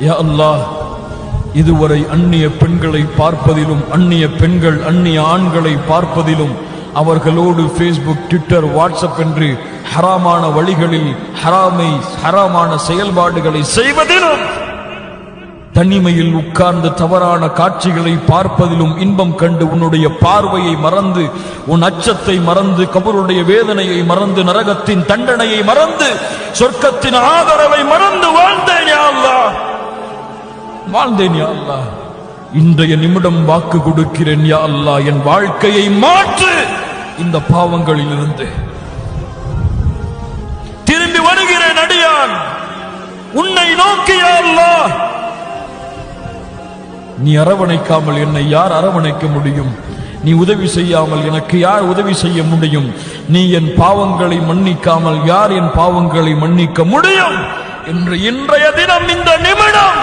யா அல்லாஹ் இதுவரை அந்நிய பெண்களை பார்ப்பதிலும் அந்நிய பெண்கள் அந்நிய ஆண்களை பார்ப்பதிலும் அவர்களோடு ஃபேஸ்புக் ட்விட்டர் வாட்ஸ்அப் என்று ஹராமான வழிகளில் ஹராமை ஹராமான செயல்பாடுகளை செய்வதிலும் தனிமையில் உட்கார்ந்து தவறான காட்சிகளை பார்ப்பதிலும் இன்பம் கண்டு உன்னுடைய பார்வையை மறந்து உன் அச்சத்தை மறந்து கபருடைய வேதனையை மறந்து நரகத்தின் தண்டனையை மறந்து சொர்க்கத்தின் ஆதரவை மறந்து வாழ்ந்தேன் வாழ்ந்தேன் யா அல்லா இன்றைய நிமிடம் வாக்கு கொடுக்கிறேன் யா அல்லா என் வாழ்க்கையை மாற்று. இந்த பாவங்களில் இருந்து திரும்பி வருகிறேன் அடியான். உன்னை நோக்கி யா நீ அரவணைக்காமல் என்னை யார் அரவணைக்க முடியும்? நீ உதவி செய்யாமல் எனக்கு யார் உதவி செய்ய முடியும்? நீ என் பாவங்களை மன்னிக்காமல் யார் என் பாவங்களை மன்னிக்க முடியும்? என்று இன்றைய தினம் இந்த நிமிடம்